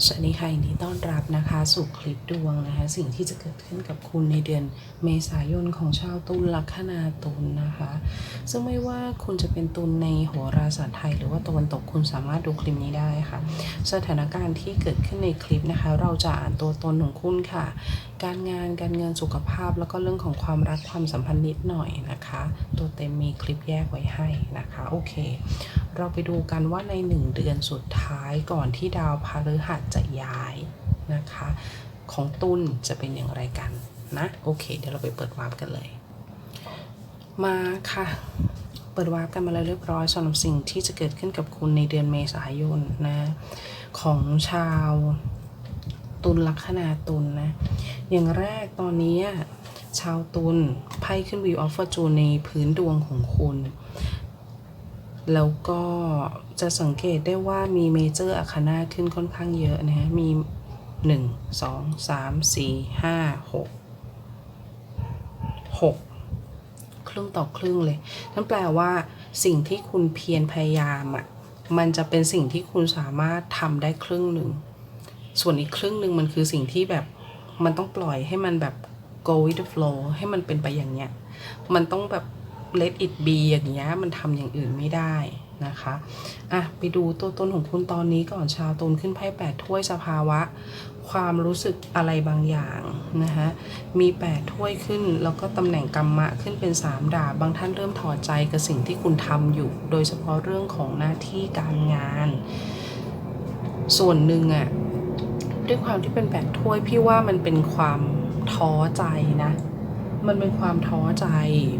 สวัสดีค่ะยินดีต้อนรับนะคะสู่คลิปดวงนะคะสิ่งที่จะเกิดขึ้นกับคุณในเดือนเมษายนของชาวตุลลัคนาตุลนะคะ ซึ่งไม่ว่าคุณจะเป็นตุลในโหราศาสตร์ไทย หรือว่าตะวันตกคุณสามารถดูคลิปนี้ได้ค่ะ สถานการณ์ที่เกิดขึ้นในคลิปนะคะ เราจะอ่านตัวตนของคุณค่ะ การงานการเงินสุขภาพแล้วก็เรื่องของความรักความสัมพันธ์นิดหน่อยนะคะ ตัวเต็มมีคลิปแยกไว้ให้นะคะโอเค เราไปดูกันว่าในหนึ่งเดือนสุดท้ายก่อนที่ดาวพฤหัสจะย้ายนะคะ ของตุลจะเป็นอย่างไรกันนะโอเค เดี๋ยวเราไปเปิดวาร์ปกันเลย มาค่ะ เปิดวาร์ปกันมาแล้วเรียบร้อยสำหรับสิ่งที่จะเกิดขึ้นกับคุณในเดือนเมษายนนะของชาวตุลลัคนาตุลนะอย่างแรกตอนนี้ชาวตุลไพ่ขึ้นวิวออฟฟอร์จูนในพื้นดวงของคุณ แล้วก็จะสังเกตได้ว่ามีเมเจอร์อาคานาขึ้นค่อนข้างเยอะนะฮะ มี 1 2 3 4 5 6 6 ครึ่งต่อครึ่งเลย นั่นแปลว่าสิ่งที่คุณเพียรพยายามอะ มันจะเป็นสิ่งที่คุณสามารถทำได้ครึ่งหนึ่ง ส่วนอีกครึ่งหนึ่งมันคือสิ่งที่แบบมันต้องปล่อยให้มันแบบ go with the flow ให้มันเป็นไปอย่างเนี้ย มันต้องแบบ let it be อย่างเงี้ยมันทำอย่างอื่นไม่ได้นะคะอะไปดูตัวตนของคุณตอนนี้ก่อนชาวตุลขึ้นไพ่แปดถ้วยสภาวะ ความรู้สึกอะไรบางอย่างนะคะมีแปดถ้วยขึ้น แล้วก็ตำแหน่งกรรมะขึ้นเป็นสามดาบบางท่านเริ่มถอดใจกับสิ่งที่คุณทำอยู่ โดยเฉพาะเรื่องของหน้าที่การงาน ส่วนหนึ่งอะด้วยความที่เป็นแปดถ้วยพี่ว่ามันเป็นความท้อใจนะ มันเป็นความท้อใจ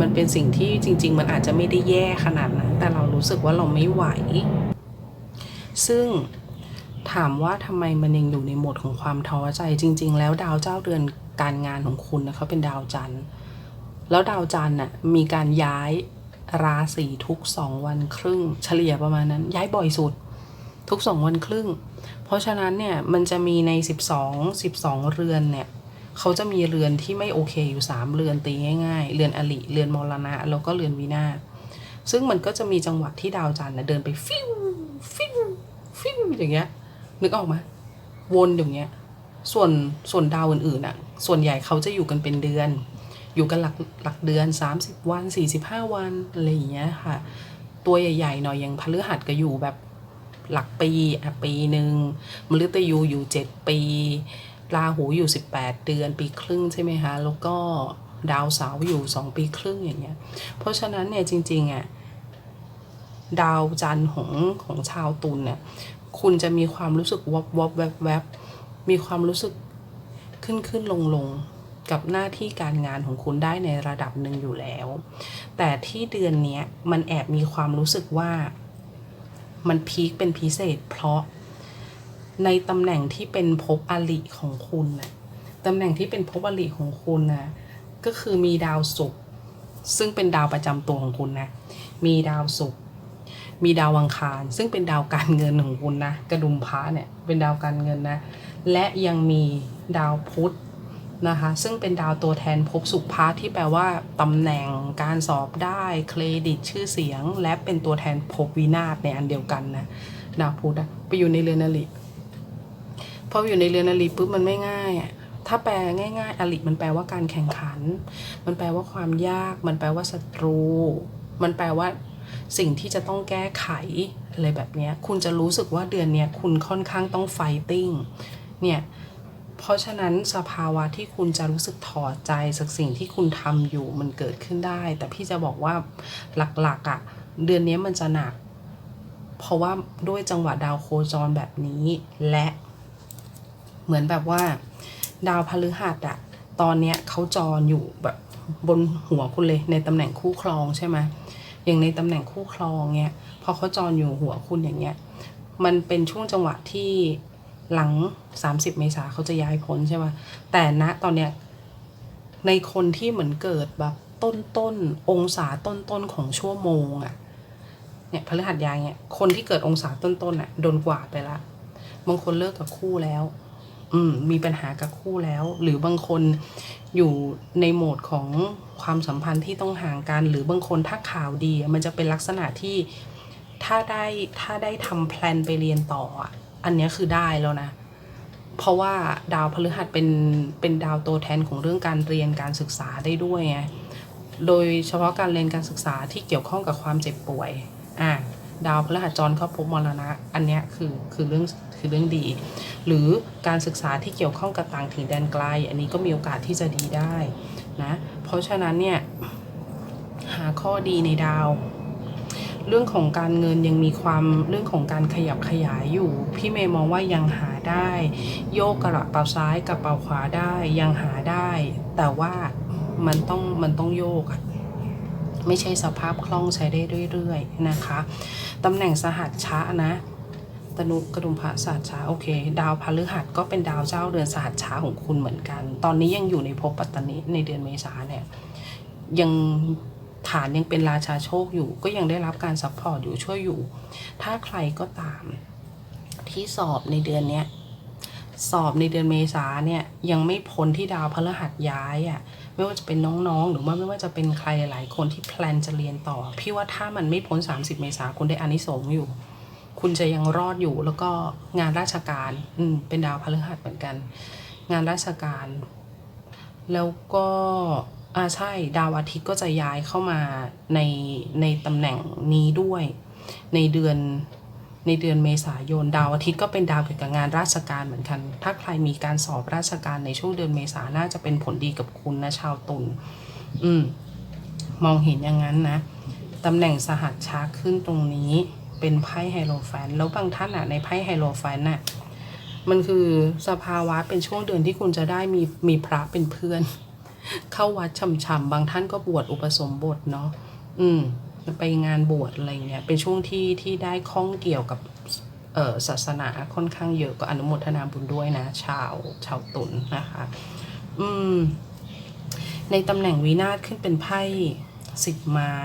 มันเป็นสิ่งที่จริง ๆ มันอาจจะไม่ได้แย่ขนาดนั้น แต่เรารู้สึกว่าเราไม่ไหว ซึ่งถามว่าทำไมมันยังอยู่ในโหมดของความท้อใจ จริง ๆ แล้วดาวเจ้าเดือนการงานของคุณนะเขาเป็นดาวจันทร์ แล้วดาวจันทร์น่ะมีการย้ายราศีทุกสองวันครึ่ง เฉลี่ยประมาณนั้น ย้ายบ่อยสุด ทุกสองวันครึ่ง เพราะฉะนั้นเนี่ยมันจะมีใน 12 12 เรือนเนี่ย เขาจะมีเรือนที่ไม่โอเคอยู่ 3 เรือนตีง่ายๆ เรือนอลิเรือนมรณะ แล้วก็เรือนวินาซึ่งมันก็จะมีจังหวะที่ดาวจันทร์นะเดินไปฟิวฟิวฟิวอย่างเงี้ยนึกออกไหมวนอย่างเงี้ยส่วนส่วนดาวอื่นๆอะ ส่วนใหญ่เขาจะอยู่กันเป็นเดือน อยู่กันหลักหลักเดือน 30 วัน 45 วันอะไรอย่างเงี้ยค่ะ ตัวใหญ่ๆหน่อยอย่างพฤหัสก็อยู่แบบหลักปีอะปีหนึ่งมฤตยูอยู่ 7 ปี ราหูอยู่ 18 เดือนปีครึ่งใช่ไหมคะแล้วก็ดาวเสาร์อยู่ 2 ปีครึ่งอย่างเงี้ย เพราะฉะนั้นเนี่ยจริงๆอะดาวจันทร์ของของชาวตุลเนี่ยคุณจะมีความรู้สึกวับวับแวบแวบมีความรู้สึกขึ้นขึ้นลงลงกับหน้าที่การงานของคุณได้ในระดับหนึ่งอยู่แล้ว แต่ที่เดือนนี้มันแอบมีความรู้สึกว่า มันพีคเป็นพิเศษเพราะ ในตำแหน่งที่เป็นภพอลิของคุณนะตำแหน่งที่เป็นภพอลิของคุณนะก็คือมีดาวศุกร์ซึ่งเป็นดาวประจำตัวของคุณนะ มีดาวศุกร์มีดาวอังคาร ซึ่งเป็นดาวการเงินของคุณนะกระดุมพระเนี่ยเป็นดาวการเงินนะ และยังมีดาวพุธนะคะซึ่งเป็นดาวตัวแทนภพสุขพระที่แปลว่าตำแหน่งการสอบได้เครดิตชื่อเสียง และเป็นตัวแทนภพวินาศในอันเดียวกันนะดาวพุธอะไปอยู่ในเรือนอลิ พออยู่ในเรือนอลิปุ๊บมันไม่ง่ายอะถ้าแปลง่าย ๆ อลิมันแปลว่าการแข่งขัน มันแปลว่าความยาก มันแปลว่าศัตรู มันแปลว่าสิ่งที่จะต้องแก้ไขอะไรแบบนี้คุณจะรู้สึกว่าเดือนนี้คุณค่อนข้างต้องไฟติ้งเนี่ยเพราะฉะนั้นสภาวะที่คุณจะรู้สึกถอดใจจากสิ่งที่คุณทำอยู่มันเกิดขึ้นได้ แต่พี่จะบอกว่าหลักๆอะ่ะเดือนนี้มันจะหนัก เพราะว่าด้วยจังหวะดาวโคจรแบบนี้และ เหมือนแบบว่า ดาวพฤหัสอะตอนเนี้ยเขาจรอยู่แบบบนหัวคุณเลยในตำแหน่งคู่ครองใช่ไหมอย่างในตำแหน่งคู่ครองเนี่ยพอเขาจรอยู่หัวคุณอย่างเงี้ยมันเป็นช่วงจังหวะที่หลัง 30 เมษาเขาจะย้ายพ้นใช่ไหมแต่ณตอนเนี้ยในคนที่เหมือนเกิดแบบต้นต้นองศาต้นต้นของชั่วโมงอะเนี่ยพฤหัสย้ายเนี่ยคนที่เกิดองศาต้นต้นอะโดนกวาดไปละบางคนเลิกกับคู่แล้ว อืมมีปัญหากับคู่แล้ว หรือบางคนอยู่ในโหมดของความสัมพันธ์ที่ต้องห่างกัน หรือบางคนถ้าข่าวดีมันจะเป็นลักษณะที่ถ้าได้ถ้าได้ทำแพลนไปเรียนต่ออะอันนี้คือได้แล้วนะ เพราะว่าดาวพฤหัสเป็นเป็นดาวตัวแทนของเรื่องการเรียนการศึกษาได้ด้วยไงโดยเฉพาะการเรียนการศึกษาที่เกี่ยวข้องกับความเจ็บป่วยอะ ดาวพฤหัสจรเข้าพบมรณะ อันเนี้ยคือคือเรื่องคือเรื่องดี หรือการศึกษาที่เกี่ยวข้องกับต่างถิ่นแดนไกล อันนี้ก็มีโอกาสที่จะดีได้นะเพราะฉะนั้นเนี่ยหาข้อดีในดาว เรื่องของการเงินยังมีความเรื่องของการขยับขยายอยู่ พี่เมย์มองว่ายังหาได้ โยกกระเป๋าซ้ายกับเป๋าขวาได้ยังหาได้ แต่ว่ามันต้องมันต้องโยกอะ ไม่ใช่สภาพคล่องใช้ได้เรื่อยๆนะคะตำแหน่งสหัสชะนะตนุกระดุมพระสหัสชาโอเค ดาวพฤหัสก็เป็นดาวเจ้าเรือนสหัสชาของคุณเหมือนกัน ตอนนี้ยังอยู่ในภพปัตตานิในเดือนเมษาเนี่ยยังฐานยังเป็นราชาโชคอยู่ ก็ยังได้รับการซัพพอร์ตอยู่ช่วยอยู่ ถ้าใครก็ตามที่สอบในเดือนเนี้ยสอบในเดือนเมษาเนี่ยยังไม่พ้นที่ดาวพฤหัสย้ายอะ่ะ ไม่ว่าจะเป็นน้องๆ หรือว่าไม่ว่าจะเป็นใครหลายคนที่แพลนจะเรียนต่อ พี่ว่าถ้ามันไม่พ้น 30 เมษาคุณได้อานิสงส์อยู่ คุณจะยังรอดอยู่แล้วก็งานราชการอืมเป็นดาวพฤหัสเหมือนกัน งานราชการ แล้วก็อ่าใช่ดาวอาทิตย์ก็จะย้ายเข้ามาในในตำแหน่งนี้ด้วย ในเดือน ในเดือนเมษายน ดาวอาทิตย์ก็เป็นดาวเกี่ยวกับงานราชการเหมือนกัน ถ้าใครมีการสอบราชการในช่วงเดือนเมษาน่าจะเป็นผลดีกับคุณนะชาวตุลอืม มองเห็นอย่างนั้นนะตำแหน่งสหัสชาขึ้นตรงนี้เป็นไพ่ไฮโลแฟน แล้วบางท่านอะในไพ่ไฮโลแฟนน่ะมันคือสภาวะเป็นช่วงเดือนที่คุณจะได้มีมีพระเป็นเพื่อน เข้าวัดช่ำๆบางท่านก็บวชอุปสมบทเนาะอืม ไปงานบวชอะไรเงี้ยเป็นช่วงที่ที่ได้ข้องเกี่ยวกับเศาสนาค่อนข้างเยอะก็อนุโมทนาบุญด้วยนะ ชาวชาวตุลนนะคะ อืม ในตำแหน่งวินาศขึ้นเป็นไพ่สิบไม้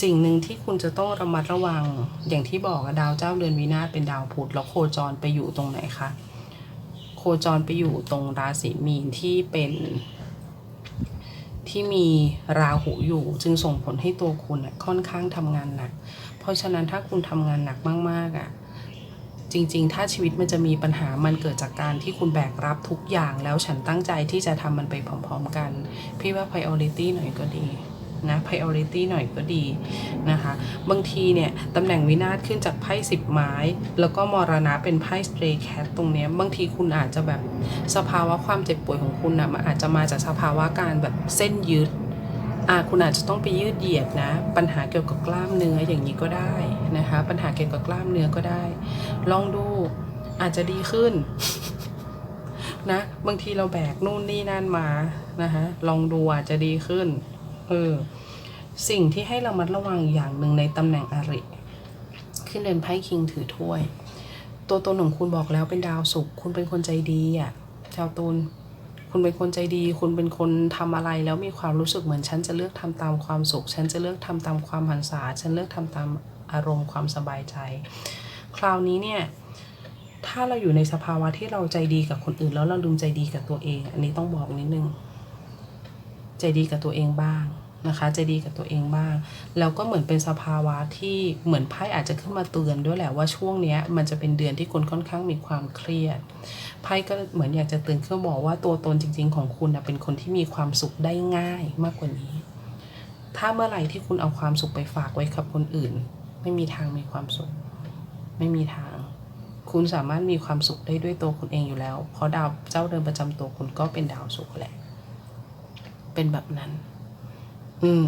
สิ่งหนึ่งที่คุณจะต้องระมัดระวัง อย่างที่บอกดาวเจ้าเรือนวินาศเป็นดาวพุธแล้วโคจรไปอยู่ตรงไหนคะโคจรไปอยู่ตรงราศีมีนที่เป็น ที่มีราหูอยู่ จึงส่งผลให้ตัวคุณค่อนข้างทำงานหนัก เพราะฉะนั้นถ้าคุณทำงานหนักมากๆอะจริงๆ ถ้าชีวิตมันจะมีปัญหา มันเกิดจากการที่คุณแบกรับทุกอย่าง แล้วฉันตั้งใจที่จะทำมันไปพร้อมๆกัน พี่ว่า priority หน่อยก็ดี นะ priority หน่อยก็ดีนะคะ บางทีเนี่ยตำแหน่งวินาศขึ้นจากไพ่สิบไม้ แล้วก็มรณะเป็นไพ่ stray cat ตรงเนี้ยบางทีคุณอาจจะแบบสภาวะความเจ็บป่วยของคุณนะมันอาจจะมาจากสภาวะการแบบเส้นยืดอาคุณอาจจะต้องไปยืดเหยียดนะ ปัญหาเกี่ยวกับกล้ามเนื้ออย่างนี้ก็ได้นะคะ ปัญหาเกี่ยวกับกล้ามเนื้อก็ได้ ลองดูอาจจะดีขึ้นนะ บางทีเราแบกนู่นนี่นั่นมานะคะลองดูอาจจะดีขึ้น เออ สิ่งที่ให้เรามัดระวังอย่างหนึ่งในตำแหน่งอริขึ้นเดินไพ่คิงถือถ้วย ตัวตนของคุณบอกแล้วเป็นดาวศุกร์คุณเป็นคนใจดีอะชาวตุลคุณเป็นคนใจดี คุณเป็นคนทำอะไรแล้วมีความรู้สึกเหมือนฉันจะเลือกทำตามความสุข ฉันจะเลือกทำตามความหันษา ฉันเลือกทำตามอารมณ์ความสบายใจ คราวนี้เนี่ย ถ้าเราอยู่ในสภาวะที่เราใจดีกับคนอื่น แล้วเราลืมใจดีกับตัวเอง อันนี้ต้องบอกนิดนึง ใจดีกับตัวเองบ้าง นะคะใจดีกับตัวเองบ้าง แล้วก็เหมือนเป็นสภาวะที่เหมือนไพ่อาจจะขึ้นมาเตือนด้วยแหละว่าช่วงเนี้ยมันจะเป็นเดือนที่คนค่อนข้างมีความเครียดไพ่ก็เหมือนอยากจะเตือนขึ้นบอกว่าตัวตนจริง ๆ ของคุณนะเป็นคนที่มีความสุขได้ง่ายมากกว่านี้ ถ้าเมื่อไหร่ที่คุณเอาความสุขไปฝากไว้กับคนอื่น ไม่มีทางมีความสุข ไม่มีทาง คุณสามารถมีความสุขได้ด้วยตัวคุณเองอยู่แล้ว เพราะดาวเจ้าเดินประจำตัวคุณก็เป็นดาวสุขแหละ เป็นแบบนั้น อืม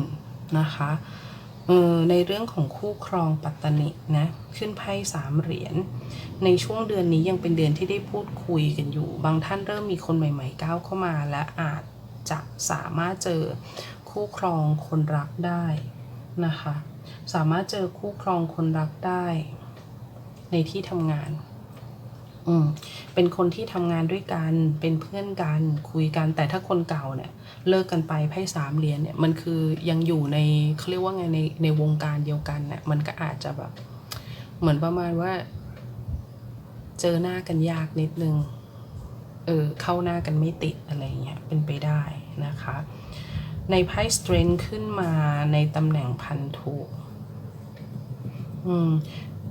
นะคะเออในเรื่องของคู่ครองปัตตนินะขึ้นไพ่สามเหรียญในช่วงเดือนนี้ยังเป็นเดือนที่ได้พูดคุยกันอยู่ บางท่านเริ่มมีคนใหม่ๆก้าวเข้ามา และอาจจะสามารถเจอคู่ครองคนรักได้นะคะ สามารถเจอคู่ครองคนรักได้ ในที่ทำงาน อืมเป็นคนที่ทำงานด้วยกัน เป็นเพื่อนกันคุยกัน แต่ถ้าคนเก่าเนี่ย เลิกกันไปไพ่สามเหรียญเนี่ยมันคือยังอยู่ในเขาเรียกว่าไงในในวงการเดียวกันเนี่ยมันก็อาจจะแบบ เหมือนประมาณว่า เจอหน้ากันยากนิดนึง เออเข้าหน้ากันไม่ติดอะไรเงี้ยเป็นไปได้นะคะ ในไพ่ strength ขึ้นมาในตำแหน่งพันธุอืม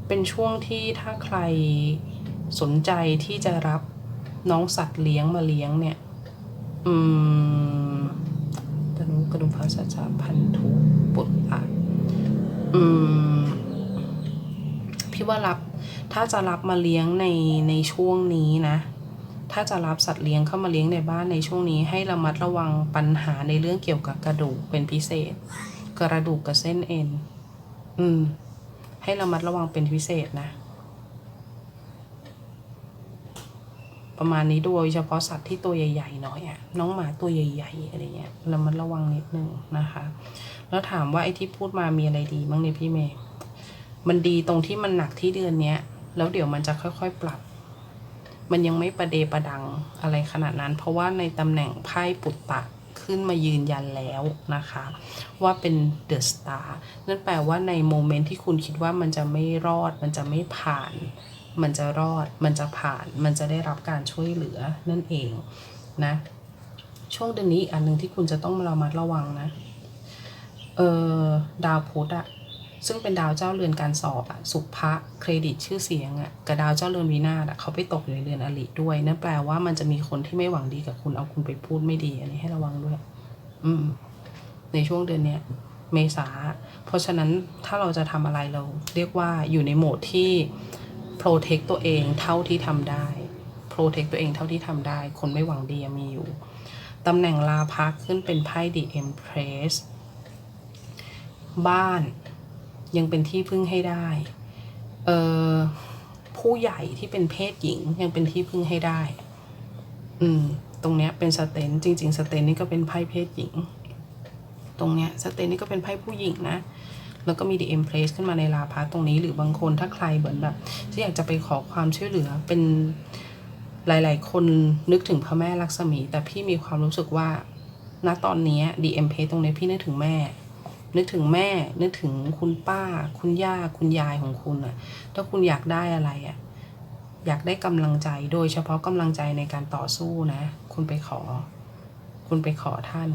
เป็นช่วงที่ถ้าใคร สนใจที่จะรับน้องสัตว์เลี้ยงมาเลี้ยงเนี่ย อืมตนุกระดุมพระสัจจาพันธุปุตตะอืม พี่ว่ารับ ถ้าจะรับมาเลี้ยงในในช่วงนี้นะ ถ้าจะรับสัตว์เลี้ยงเข้ามาเลี้ยงในบ้านในช่วงนี้ ให้ระมัดระวังปัญหาในเรื่องเกี่ยวกับกระดูกเป็นพิเศษ กระดูกกับเส้นเอ็น อืม ให้ระมัดระวังเป็นพิเศษนะ ประมาณนี้โดยเฉพาะสัตว์ที่ตัวใหญ่ๆหน่อยอะน้องหมาตัวใหญ่ๆอะไรเงี้ยเระมัดระวังนิดนึงนะคะ แล้วถามว่าไอ้ที่พูดมามีอะไรดีบ้างเนี่ยพี่เมย์มันดีตรงที่มันหนักที่เดือนเนี้ยแล้วเดี๋ยวมันจะค่อยๆปรับ มันยังไม่ประเดประดังอะไรขนาดนั้น เพราะว่าในตำแหน่งไพ่ปุตตะขึ้นมายืนยันแล้วนะคะ ว่าเป็นเดอะสตาร์นั่นแปลว่าในโมเมนต์ที่คุณคิดว่ามันจะไม่รอดมันจะไม่ผ่าน มันจะรอด มันจะผ่าน มันจะได้รับการช่วยเหลือนั่นเองนะ ช่วงเดือนนี้อันหนึ่งที่คุณจะต้องระมัดระวังนะ เออดาวพุธอะซึ่งเป็นดาวเจ้าเรือนการสอบอะสุภะเครดิตชื่อเสียงอะกับดาวเจ้าเรือนวินาศอะเขาไปตกอยู่ในเรือนอริด้วยนั่นแปลว่ามันจะมีคนที่ไม่หวังดีกับคุณเอาคุณไปพูดไม่ดี อันนี้ให้ระวังด้วย อืม ในช่วงเดือนเนี้ยเมษา เพราะฉะนั้นถ้าเราจะทำอะไรเรา เรียกว่าอยู่ในโหมดที่ protect ตัวเองเท่าที่ทำได้ protect ตัวเองเท่าที่ทำได้ คนไม่หวังดีมีอยู่ตำแหน่งลาพักขึ้นเป็นไพ่ The Empress บ้านยังเป็นที่พึ่งให้ได้ เอ่อผู้ใหญ่ที่เป็นเพศหญิงยังเป็นที่พึ่งให้ได้ อืม ตรงเนี้ยเป็นสเตนจริง ๆ สเตนนี่ก็เป็นไพ่เพศหญิง ตรงเนี้ยสเตนนี่ก็เป็นไพ่ผู้หญิงนะ แล้วก็มี The Empress ขึ้นมาในลาพาตรงนี้ หรือบางคนถ้าใครเหมือนแบบที่อยากจะไปขอความช่วยเหลือเป็นหลาย ๆ คนนึกถึงพระแม่ลักษมี แต่พี่มีความรู้สึกว่าณตอนนี้ย The Empress ตรงนี้พี่นึกถึงแม่ นึกถึงแม่ นึกถึงคุณป้า คุณย่า คุณยายของคุณอะถ้าคุณอยากได้อะไรอะอยากได้กำลังใจโดยเฉพาะกำลังใจในการต่อสู้นะ คุณไปขอ คุณไปขอท่าน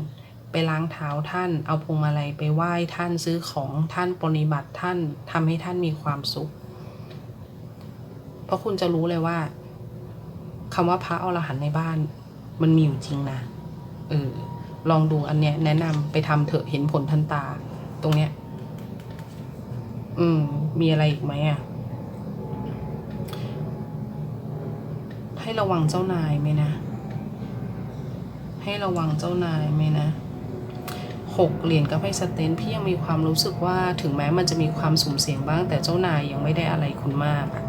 ไปล้างเท้าท่าน เอาพวงมาลัยไปไหว้ท่านซื้อของท่านปฏิบัติท่านทำให้ท่านมีความสุข เพราะคุณจะรู้เลยว่าคำว่าพระอรหันต์ในบ้าน มันมีอยู่จริงนะเออลองดูอันเนี้ย แนะนำไปทำเถอะเห็นผลทันตา ตรงเนี้ย อืม มีอะไรอีกไหมอะให้ระวังเจ้านายไหมนะ ให้ระวังเจ้านายไหมนะ หกเหรียญกับไพ่สเตนพี่ยังมีความรู้สึกว่าถึงแม้มันจะมีความสุ่มเสี่ยงบ้าง แต่เจ้านายยังไม่ได้อะไรคุณมากอะ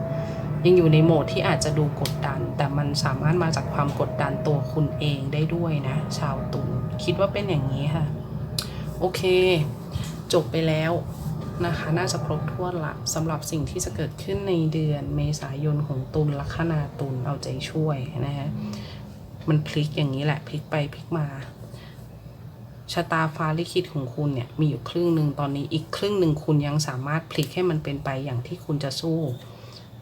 ยังอยู่ในโหมดที่อาจจะดูกดดัน แต่มันสามารถมาจากความกดดันตัวคุณเองได้ด้วยนะ ชาวตุลคิดว่าเป็นอย่างนี้ค่ะ โอเค จบไปแล้วนะคะ น่าจะครบถ้วนละสำหรับสิ่งที่จะเกิดขึ้นในเดือนเมษายนของตุลลัคนาตุลเอาใจช่วยนะฮะมันพลิกอย่างนี้แหละพลิกไปพลิกมา ชะตาฟ้าลิขิตของคุณเนี่ยมีอยู่ครึ่งหนึ่งตอนนี้อีกครึ่งหนึ่งคุณยังสามารถพลิกให้มันเป็นไปอย่างที่คุณจะสู้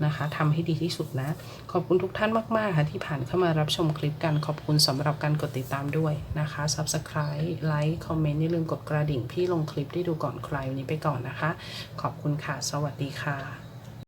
นะคะทำให้ดีที่สุดนะ ขอบคุณทุกท่านมาก ๆ ค่ะที่ผ่านเข้ามารับชมคลิปกัน ขอบคุณสำหรับการกดติดตามด้วยนะคะ Subscribe ไลค์คอมเมนต์อย่าลืมกดกระดิ่ง พี่ลงคลิปได้ดูก่อนใครวันนี้ไปก่อนนะคะ ขอบคุณค่ะ สวัสดีค่ะ